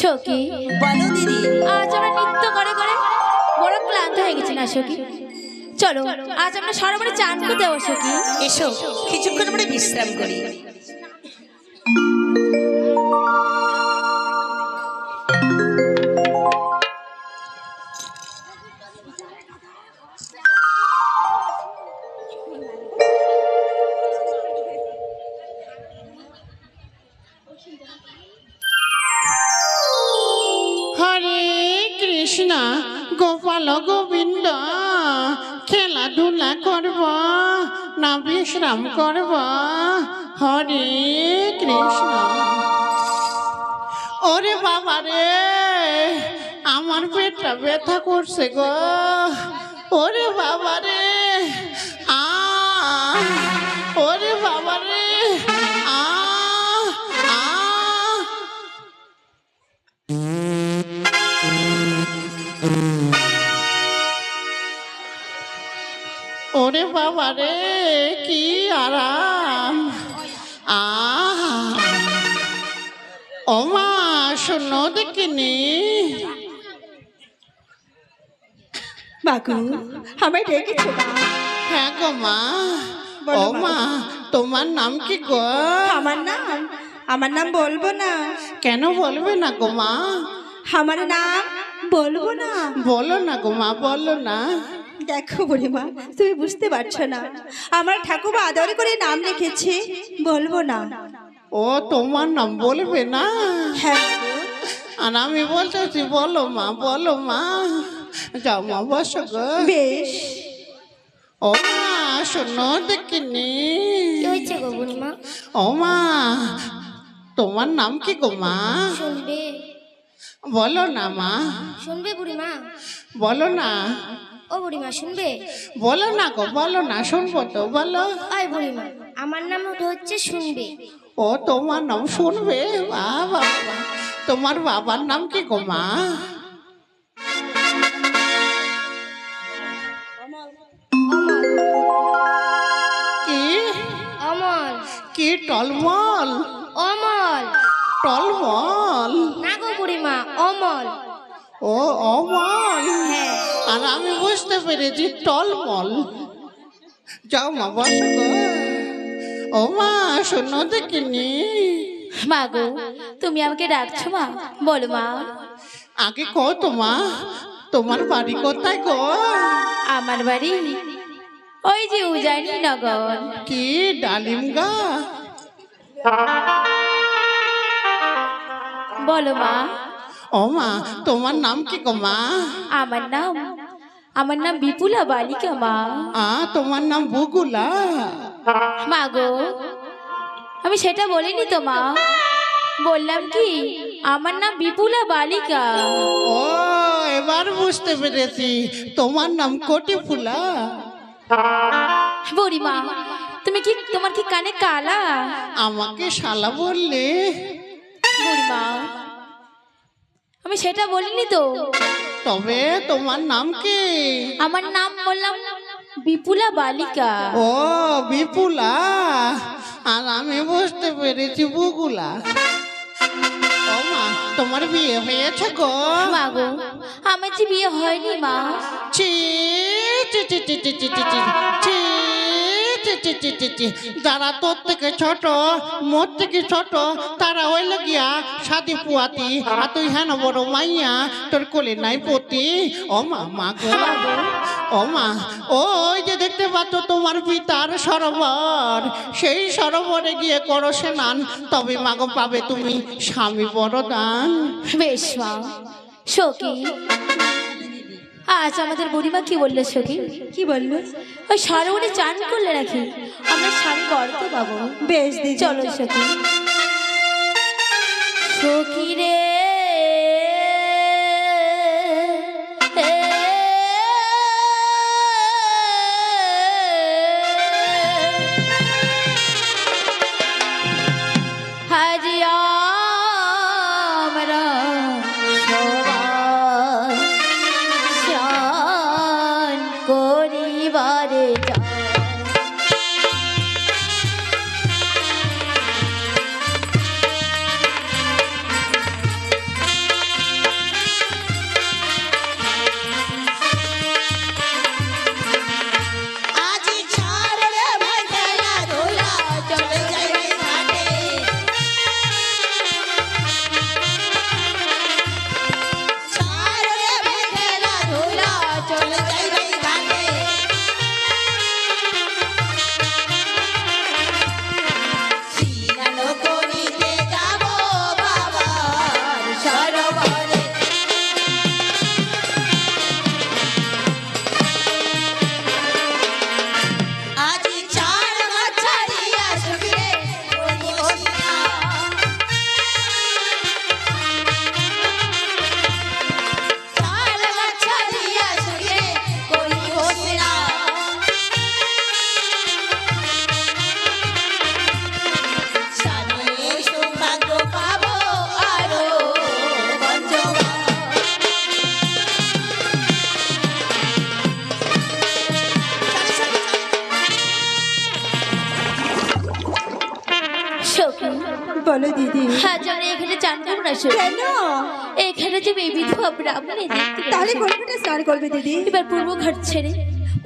সখী। বলো দিদি। আজ আমরা নৃত্য করে করে বড় ক্লান্ত হয়ে গেছি না সখী? চলো আজ আমরা সরবরে চান করতে যাব সখী। এসো কিছুক্ষণ আমরা বিশ্রাম করি। কৃষ্ণ, গোপাল গোবিন্দ, খেলাধুলা করব, না বিশ্রাম করব। হরে কৃষ্ণ। ওরে বাবা রে, আমার পেটটা ব্যথা করছে গো। ওরে বাবা রে ওরে বাবা রে কি আরাম। আহা। ওমা শোনো দেখিনি। বাকু আমায় ডেকেছো? হ্যাঁ গো মা। ও মা। তোমার নাম কি গো? আমার নাম আমার নাম বলব না কেন বলবে না গো মা? আমার নাম বলব না বলো না গো মা বলো না। দেখো বুড়িমা তুমি বুঝতে পারছ না। আমার ঠাকুমা আদর করে নাম লিখেছে বলব না। ও তোমার নাম বলবে না? হ্যাঁ। আর আমি বলতেছি বলো মা বলো মা যাও মা বসো গো। বেশ। ও মা শোনো দেখিনি। ও মা তোমার নাম কি গো মা? শুনবে। বলো না মা। শুনবে বুড়িমা বলো না। ও বুড়িমা শুনবে? বলো না গো বলো না শুনব তো বলো। ওই বুড়িমা আমার নাম হচ্ছে শুনবে। ও তোমার নাম শুনবে? বাবা তোমার বাবার নাম কি গো মা? কি? অমল। কি টলমল? অমল। টলমল? না গো বুড়িমা অমল। ও অমল? হ্যাঁ। আর আমি বুঝতে পেরেছি টলমল। যাও মা বস ও মা শোনো দেখিনি মা গো তুমি আমাকে ডাকছো মা বলো মা। আগে কো তোমা তোমার বাড়ি কোথায় গো? আমার বাড়ি ওই যে উজানি নগর। কি ডালিম গা? বলো মা। ও মা তোমার নাম কি গো মা? আমার নাম আমার নাম বিপুলা বালিকা মা। আ তোমার নাম বুগুলা। মা গো আমি সেটা বলিনি তো মা। বললাম কি আমার নাম বিপুলা বালিকা ও এবার বুঝতে পেরেছি তোমার নাম কোটি ফুলা বুড়িমা তুমি কি তোমার কি কানে কালা? আমাকে শালা বললে। বুড়িমা আমি সেটা বলিনি তো তবে তোমার নাম কি আমার নাম বললাম বিপুলা বালিকা ও বিপুলা আর আমি বুঝতে পেরেছি বুগুলা তোমার বিয়ে হয়েছে গো মা গো আমার যে বিয়ে হয়নি মা চি চি চি চি চি চি ছি যারা তোর থেকে ছোট, মোর থেকে ছোট, তারা হইল গিয়া সাদি পুয়াতি। আর তুই হেন বড় মাইয়া, তোর কোলে নাই পতি। ও মা মা ও মা, ওই যে দেখতে পাচ্ছ তোমার পিতার সরোবর। সেই সরোবরে গিয়ে করো স্নান, তবে মাগো পাবে তুমি স্বামী বড় দান বেশ মা। সখী আজ আমাদের বুড়িমা কি বলল সখী? কি বলল ওই সরোবরে চান করলে নাকি? আমরা স্বামী গর্ত পাবো। বেশ দিন চলো সখী। সখী রে। পরিবারে যা এখানে যে এই বিধবা ব্রাহ্মণে দেখতে তাহলে ঘাটে স্নান করবে দিদি। এবার পূর্ব ঘাট ছেড়ে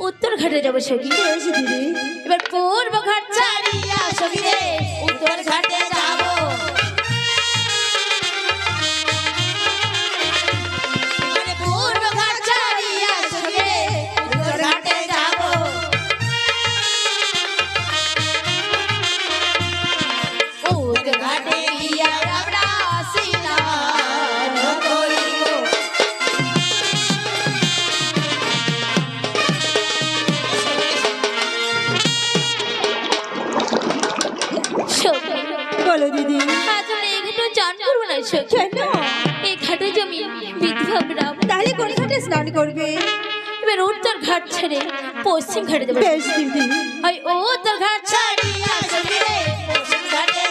উত্তর ঘাটে যাব সখী। দিদি। এবার পূর্ব ঘাট ছাড়িয়া সখী উত্তর ঘাটে যাব। ঘাটে জমি বিধবা তাহলে কোন ঘাটে স্নান করবে? এবার উত্তর ঘাট ছেড়ে পশ্চিম ঘাটে যাবে। বেশ দিদি। ওই উত্তর ঘাট ছাড়িয়া পশ্চিম ঘাটে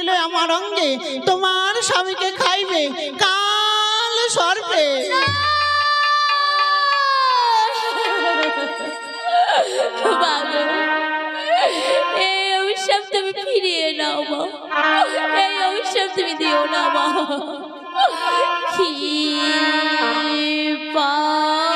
পড়িল আমার অঙ্গে। তোমার স্বামীকে খাইবে কাল সর্বে এই অভিশাপ তুমি ফিরিয়ে নাও মা। এই অভিশাপ তুমি দিও না মা। কি পাপ।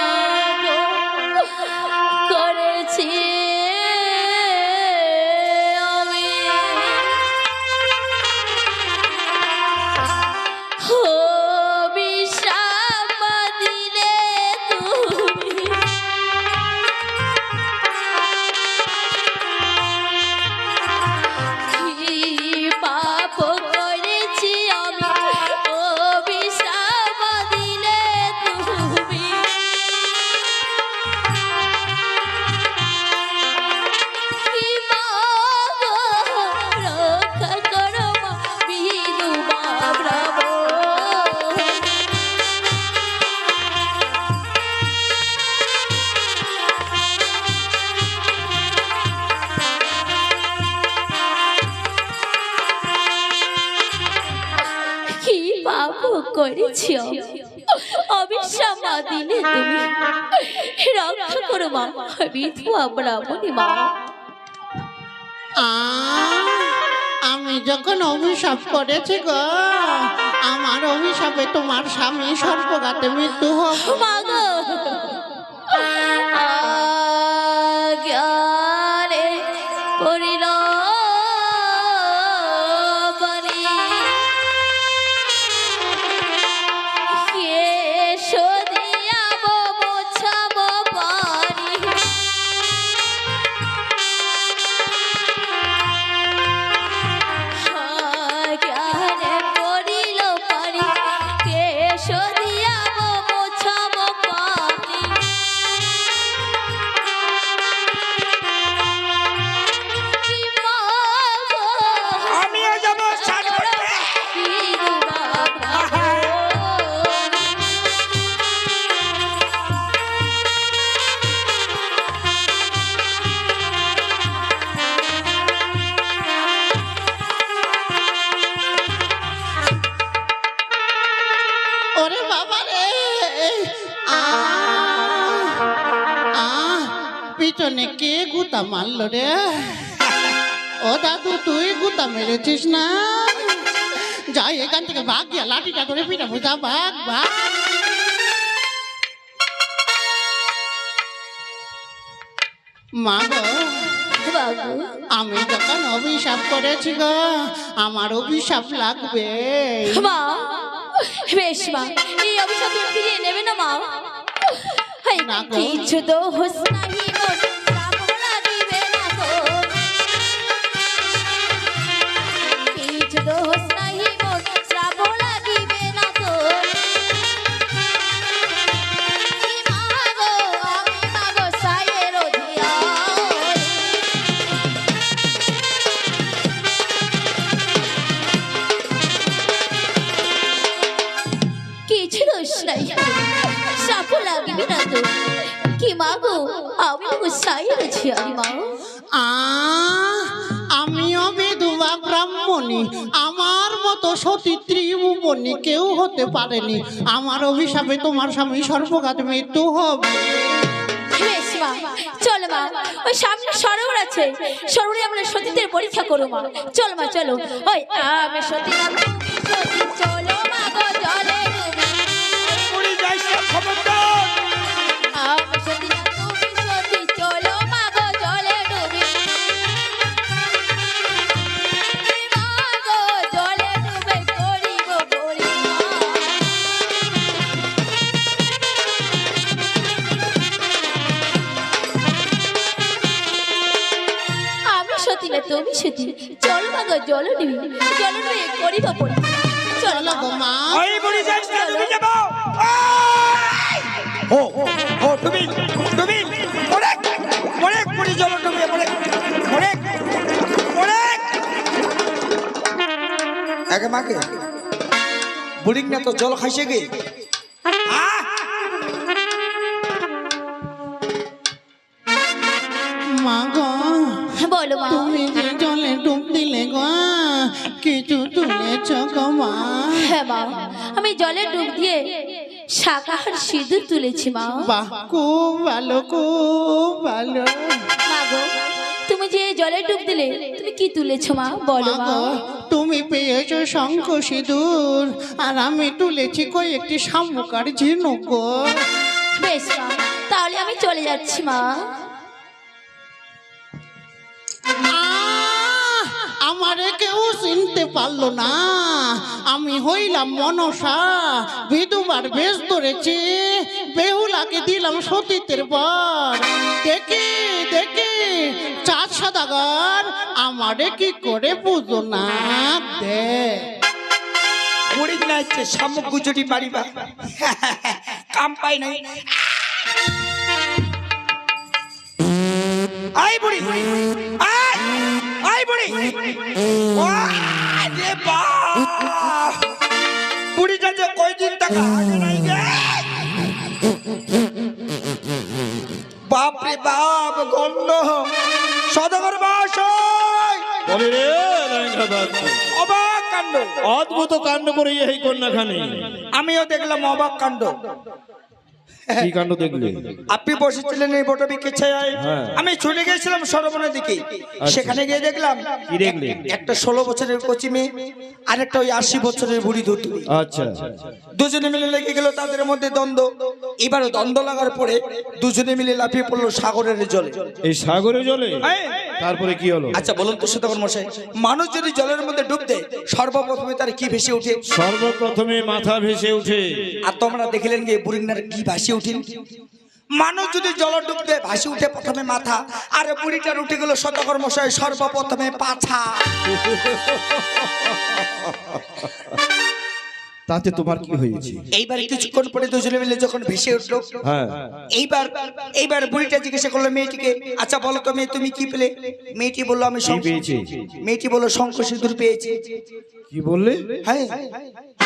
বিধবা আমি যখন অভিশাপ করেছি গো আমার অভিশাপে তোমার স্বামী সর্বগাতে মৃত্যু হোক পিছনে কে গুতা মারলো রে? ও দাদু তুই গুতা মেরেছিস না? যাই এখান থেকে ভাগ গিয়া লাঠিটা করে পিঠা বুঝা ভাগ ভাগ। মা আমি যখন অভিশাপ করেছি গো আমার অভিশাপ লাগবে। মা বেশ মা এই অভিশাপ ফিরিয়ে নেবে না মা? কিছু তো হোস নাহি তো কি মা গো আমি তো সাই রয়েছি আমি মা। আ আমিও বিধবা ব্রাহ্মণী আমার মতো সতী ত্রিভুবনী কেউ হতে পারেনি। আমার অভিশাপে তোমার স্বামী সর্বঘাত মৃত্যু হবে। চলো মা ওই সামনে সরোবর আছে। সরোবরে আমরা সতীদের পরীক্ষা করো মা। চলো মা চলো। ওই আমি সতী আগে মাকে। বুড়িং না তো জল খাইছে গে। আহ মা গো বলো মা। তুমি যে জলে ডুব দিলে গো কিছু তুলেছ গো মা? হ্যাঁ মা আমি জলে ডুব দিয়ে শাকাহার সিঁদুর তুলেছি মা। বাহ খুব ভালো খুব ভালো। মা গো তুমি যে জলে ডুব দিলে কি তুলেছো মা? বলো মা তুমি পেয়েছ শঙ্খ সিঁদুর আর আমি তুলেছি কয়েকটি শামুকার ঝিনুক গো। বেশ মা তাহলে আমি চলে যাচ্ছি মা। আমারে কেউ চিনতে পারল না। আমি হইলাম মনসা বিধুবার বেশ ধরেছি। বেহুলাকে দিলাম সতীতের বর। দেখি দেখি চাঁদ সদাগর, আমারে কি করে বুঝো না? দে। বুড়িং না হচ্ছে শামুক গুজরি মারিবা। কাম পাই নাই। আই বুড়ি। আই আই বুড়ি। আরে বা বুড়িটা যে কয়দিন টাকা? আগে নাই গে। বাপ রে বাপ গন্ধ সদাগর বলে রে অবাক কাণ্ড। অদ্ভুত কাণ্ড করে এই কন্যাখানে। আমিও দেখলাম অবাক কাণ্ড। কি কাণ্ড দেখলে? আপনি বসেছিলেন এই বটবিকে ছায় হ্যাঁ। আমি ছুটে গেছিলাম সরবনের দিকে। সেখানে গিয়ে দেখলাম কি দেখলে? একটা ষোলো বছরের কচি মেয়ে আর একটা ওই আশি বছরের বুড়ি আচ্ছা। দুজনে মিলে লেগে গেল তাদের মধ্যে দ্বন্দ্ব। এবারও দ্বন্দ্ব লাগার পরে দুজনে মিলে লাফিয়ে পড়ল সাগরের জলে। এই সাগরের জলে? হ্যাঁ। তারপরে কি হলো? আচ্ছা বলুন তো সুতকর মশাই মানুষ যদি জলের মধ্যে ডুব দেয় সর্বপ্রথমে তার কি ভেসে ওঠে? সর্বপ্রথমে মাথা ভেসে উঠে আর তোমরা দেখলেন যে বুড়িনার কি ভাসি উঠেন মানুষ যদি জল ডুব দেয় ভাসি উঠে প্রথমে মাথা আর বুড়িটার উঠে গেল শতকর মশাই সর্বপ্রথমে পাছা। তাতে তোমার কি হয়েছে? এইবার কিছুক্ষণ পরে দুজনে মিলে যখন ভেসে উঠল হ্যাঁ। এইবার এইবার বুড়িটা জিজ্ঞাসা করল মেয়েটিকে আচ্ছা বলো তো মেয়ে তুমি কি পেলে? মেয়েটি বলল আমি সব পেয়েছি? পেয়েছে। মেয়েটি বলল শঙ্খ সিঁদুর পেয়েছি। কি বললে? হ্যাঁ।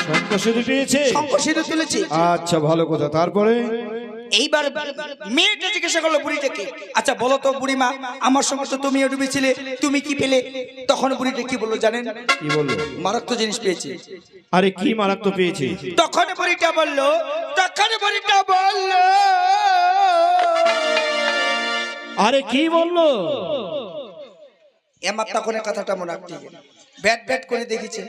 শঙ্খ সিঁদুর পেয়েছে? শঙ্খ সিঁদুর পেয়েছি আচ্ছা ভালো কথা। তারপরে? এইবার মেয়েটা জিজ্ঞাসা করল বুড়িটাকে আচ্ছা বলো তো বুড়িমা আমার সঙ্গে তো তুমিও ডুবেছিলে তুমি কি পেলে? তখন বুড়িটা কি বলল জানেন? কি বলল? মারাত্মক জিনিস পেয়েছি। আরে কি মারাত্মক পেয়েছে? তখন বুড়িটা বলল তখন বুড়িটা বলল আরে কি বলল? এমার তখন কথাটা মনে রাখতে ব্যাট ব্যাট করে দেখেছে।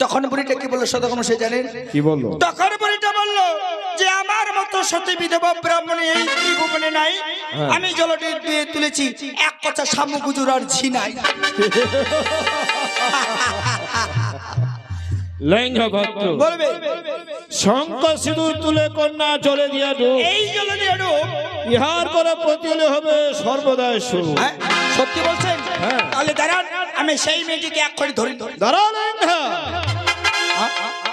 তখন বুড়িটা কি বলল? সদকম সে জানেন কি বলল? তখন বুড়িটা বলল যে আমার মতো সতী বিধবা ব্রাহ্মণে এই ত্রিভুবনে নাই। হ্যাঁ। আমি জলটি দিয়ে তুলেছি। এক কথা শামুকুজুর আর ঝি নাই। বলবে শঙ্খ সিঁদুর তুলে কন্যা চলে দিয়া ডুব। এই জল দিয়ে ডুব। ইহার করে প্রতিলে হবে সর্বদাই হ্যাঁ সত্যি বলছেন? হ্যাঁ। তাহলে দাঁড়ান আমি সেই মেয়েটিকে এক করে ধরি। ধরি লেঙ্গা।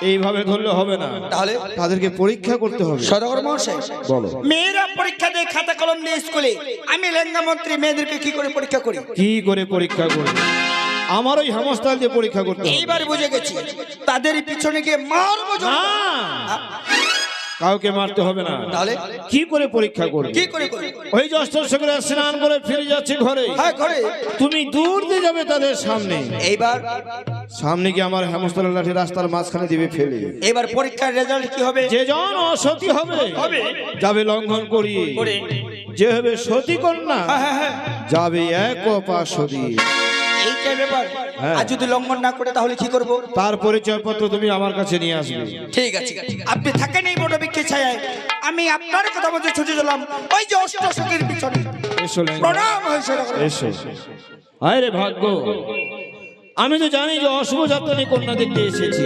এইভাবে ধরলে হবে না। তাহলে তাদেরকে পরীক্ষা করতে হবে। সদগর মহাশয় বলো। মেয়েরা পরীক্ষা দেয় খাতা কলম নিয়ে স্কুলে। আমি লেঙ্গা মন্ত্রী মেয়েদেরকে কি করে পরীক্ষা করি? কি করে পরীক্ষা করি আমার ওই হেমস্থাল দিয়ে পরীক্ষা করতে হবে। এইবার বুঝে গেছি তাদের পিছনে গিয়ে মারবো না। কাউকে মারতে হবে না। তাহলে? কি করে পরীক্ষা করবে? কি করে ওই যে অষ্টশকরা স্নান করে ফিরে যাচ্ছে ঘরে। হ্যাঁ ঘরে। তুমি দূর দিয়ে যাবে তাদের সামনে। এইবার সামনে কি আমার হেমস্তলের লাঠি রাস্তার মাঝখানে দিবে ফেলে। এবার পরীক্ষার রেজাল্ট কি হবে? যে জন অসতি হবে যাবে লঙ্ঘন করি। যে হবে সতী কন্যা হ্যাঁ, হ্যাঁ, যাবে এক পাশদি এইটাই ব্যাপার হ্যাঁ। আর যদি লঙ্ঘন না করে তাহলে কি করব? তার পরিচয়পত্র তুমি আমার কাছে নিয়ে আসবে। ঠিক আছে। আপনি থাকেন এই বড় বৃক্ষের ছায়ায়। আমি আপনার কথা বলতে ছুটে ওই যে অষ্টশকের পিছনে। এসো প্রণাম হয়েছে এসো। আয় রে ভাগ্য। আমি তো জানি যে অশুভ যাত্রানি কন্যা দেখতে এসেছি।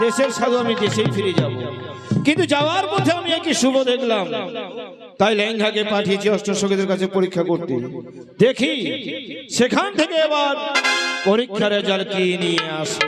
দেশের সাধু আমি দেশেই ফিরে যাব। কিন্তু যাওয়ার পথে আমি একই শুভ দেখলাম। তাই ল্যাংঘাকে পাঠিয়েছি অষ্টসঙ্গীদের কাছে পরীক্ষা করতে। দেখি, সেখান থেকে এবার পরীক্ষার রেজাল্ট কি নিয়ে আসে।